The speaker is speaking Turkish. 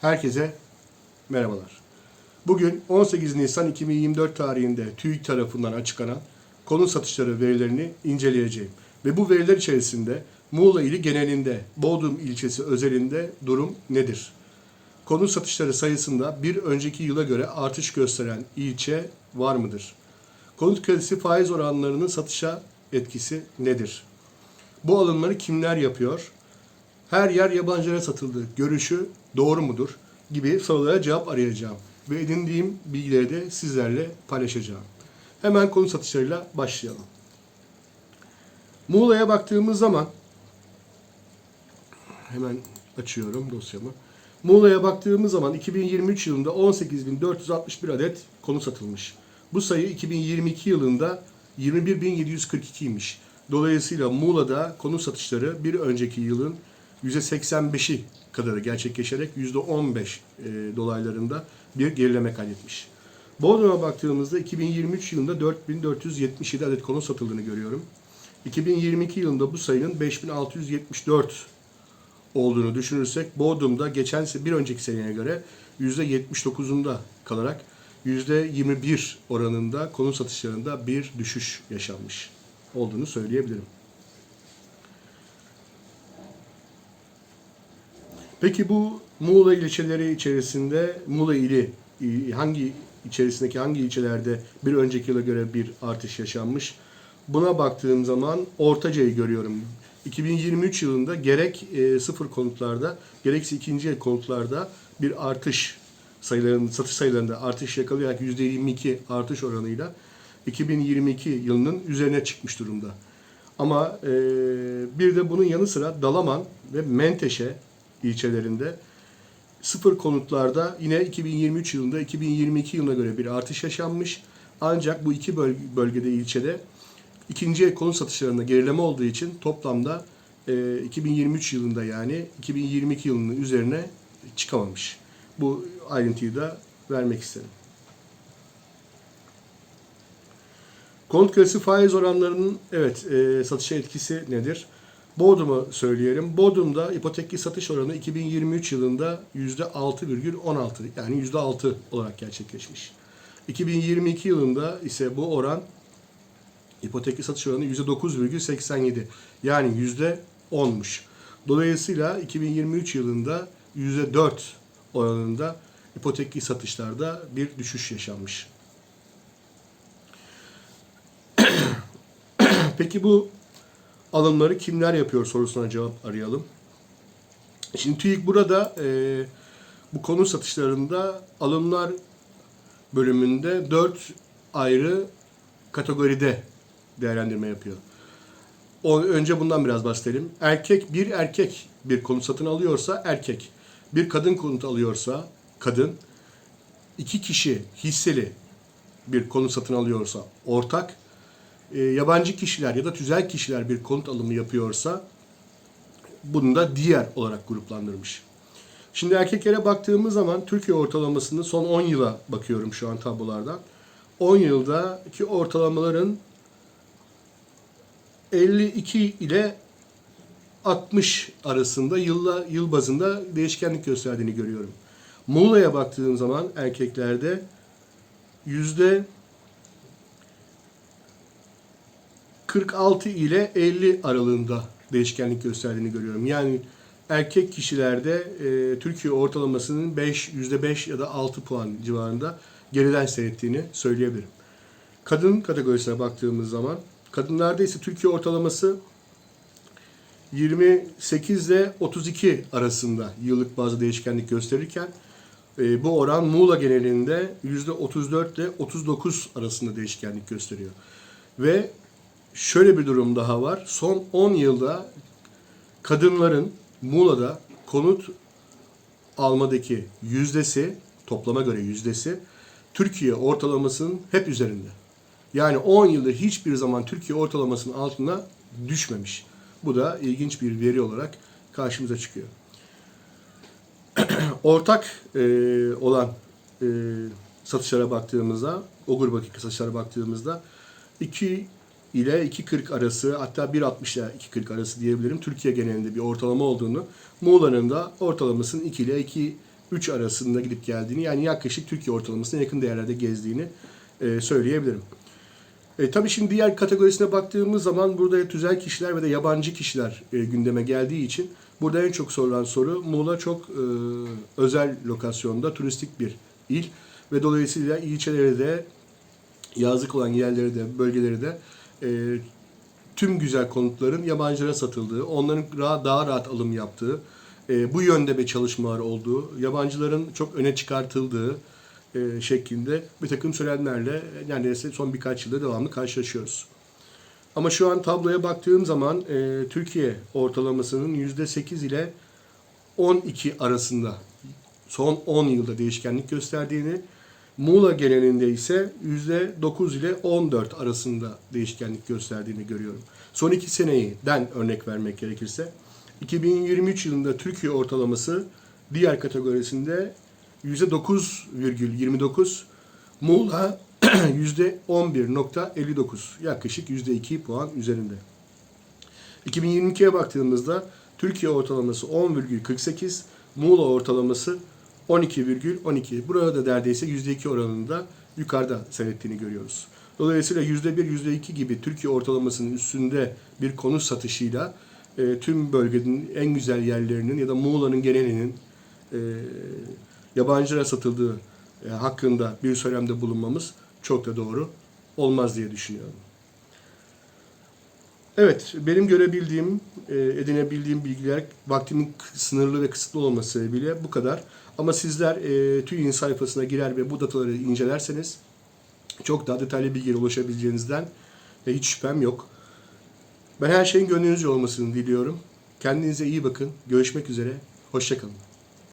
Herkese merhabalar. Bugün 18 Nisan 2024 tarihinde TÜİK tarafından açıklanan konut satışları verilerini inceleyeceğim. Ve bu veriler içerisinde Muğla ili genelinde, Bodrum ilçesi özelinde durum nedir? Konut satışları sayısında bir önceki yıla göre artış gösteren ilçe var mıdır? Konut kredisi faiz oranlarının satışa etkisi nedir? Bu alımları kimler yapıyor? Her yer yabancılara satıldı. Görüşü doğru mudur? Gibi sorulara cevap arayacağım. Ve edindiğim bilgileri de sizlerle paylaşacağım. Hemen konu satışlarıyla başlayalım. Muğla'ya baktığımız zaman hemen açıyorum dosyamı. Muğla'ya baktığımız zaman 2023 yılında 18.461 adet konu satılmış. Bu sayı 2022 yılında 21.742'ymiş. Dolayısıyla Muğla'da konut satışları bir önceki yılın %85'i kadarı gerçekleşerek %15 e, dolaylarında bir gerileme kaydetmiş. Bodrum'a baktığımızda 2023 yılında 4477 adet konut satıldığını görüyorum. 2022 yılında bu sayının 5674 olduğunu düşünürsek Bodrum'da geçen bir önceki seneye göre %79'unda kalarak %21 oranında konut satışlarında bir düşüş yaşanmış olduğunu söyleyebilirim. Peki bu Muğla ilçeleri içerisinde Muğla ili hangi içerisindeki hangi ilçelerde bir önceki yıla göre bir artış yaşanmış? Buna baktığım zaman Ortaca'yı görüyorum. 2023 yılında gerek e, sıfır konutlarda gerekse ikinci el konutlarda bir artış sayılarının satış sayılarında artış yakalayarak %22 artış oranıyla 2022 yılının üzerine çıkmış durumda. Ama e, bir de bunun yanı sıra Dalaman ve Menteşe ilçelerinde sıfır konutlarda yine 2023 yılında 2022 yılına göre bir artış yaşanmış. Ancak bu iki böl- bölgede ilçede ikinci konut satışlarında gerileme olduğu için toplamda e, 2023 yılında yani 2022 yılının üzerine çıkamamış. Bu ayrıntıyı da vermek istedim. Konut kredisi faiz oranlarının evet e, satışa etkisi nedir? Bodrum'u söyleyelim. Bodrum'da ipotekli satış oranı 2023 yılında %6,16 yani %6 olarak gerçekleşmiş. 2022 yılında ise bu oran ipotekli satış oranı %9,87 yani %10'muş. Dolayısıyla 2023 yılında %4 oranında ipotekli satışlarda bir düşüş yaşanmış. Peki bu alımları kimler yapıyor sorusuna cevap arayalım. Şimdi TÜİK burada e, bu konu satışlarında alımlar bölümünde dört ayrı kategoride değerlendirme yapıyor. O, önce bundan biraz bahsedelim. Erkek bir erkek bir konut satın alıyorsa erkek, bir kadın konut alıyorsa kadın, iki kişi hisseli bir konut satın alıyorsa ortak, e, yabancı kişiler ya da tüzel kişiler bir konut alımı yapıyorsa bunu da diğer olarak gruplandırmış. Şimdi erkeklere baktığımız zaman Türkiye ortalamasını son 10 yıla bakıyorum şu an tablolardan. 10 yıldaki ortalamaların 52 ile 60 arasında yılla, yıl bazında değişkenlik gösterdiğini görüyorum. Muğla'ya baktığım zaman erkeklerde yüzde 46 ile 50 aralığında değişkenlik gösterdiğini görüyorum. Yani erkek kişilerde e, Türkiye ortalamasının 5, %5 ya da 6 puan civarında geriden seyrettiğini söyleyebilirim. Kadın kategorisine baktığımız zaman kadınlarda ise Türkiye ortalaması 28 ile 32 arasında yıllık bazı değişkenlik gösterirken e, bu oran Muğla genelinde %34 ile 39 arasında değişkenlik gösteriyor. Ve şöyle bir durum daha var. Son 10 yılda kadınların Muğla'da konut almadaki yüzdesi, toplama göre yüzdesi Türkiye ortalamasının hep üzerinde. Yani 10 yıldır hiçbir zaman Türkiye ortalamasının altına düşmemiş. Bu da ilginç bir veri olarak karşımıza çıkıyor. Ortak e, olan e, satışlara baktığımızda, o grubaki satışlara baktığımızda 2 ile 2.40 arası hatta 1.60 ile 2.40 arası diyebilirim. Türkiye genelinde bir ortalama olduğunu, Muğla'nın da ortalamasının 2 ile 3 arasında gidip geldiğini yani yaklaşık Türkiye ortalamasına yakın değerlerde gezdiğini e, söyleyebilirim. E, tabii şimdi diğer kategorisine baktığımız zaman burada tüzel kişiler ve de yabancı kişiler e, gündeme geldiği için burada en çok sorulan soru Muğla çok e, özel lokasyonda turistik bir il ve dolayısıyla ilçeleri de yazlık olan yerleri de bölgeleri de e, tüm güzel konutların yabancılara satıldığı, onların daha rahat alım yaptığı, e, bu yönde bir çalışmalar olduğu, yabancıların çok öne çıkartıldığı e, şeklinde bir takım söylemlerle neredeyse son birkaç yılda devamlı karşılaşıyoruz. Ama şu an tabloya baktığım zaman e, Türkiye ortalamasının %8 ile 12 arasında son 10 yılda değişkenlik gösterdiğini, Muğla genelinde ise %9 ile 14 arasında değişkenlik gösterdiğini görüyorum. Son iki seneyden örnek vermek gerekirse 2023 yılında Türkiye ortalaması diğer kategorisinde %9,29, Muğla %11,59 yaklaşık %2 puan üzerinde. 2022'ye baktığımızda Türkiye ortalaması 10,48, Muğla ortalaması 12,12. Burada da neredeyse %2 oranında yukarıda seyrettiğini görüyoruz. Dolayısıyla %1, %2 gibi Türkiye ortalamasının üstünde bir konut satışıyla e, tüm bölgenin en güzel yerlerinin ya da Muğla'nın genelinin e, yabancılara satıldığı e, hakkında bir söylemde bulunmamız çok da doğru olmaz diye düşünüyorum. Evet, benim görebildiğim, e, edinebildiğim bilgiler vaktimin sınırlı ve kısıtlı olması sebebiyle bu kadar. Ama sizler e, TÜİ'nin sayfasına girer ve bu dataları incelerseniz çok daha detaylı bilgiye ulaşabileceğinizden e, hiç şüphem yok. Ben her şeyin gönlünüzce olmasını diliyorum. Kendinize iyi bakın. Görüşmek üzere. Hoşçakalın.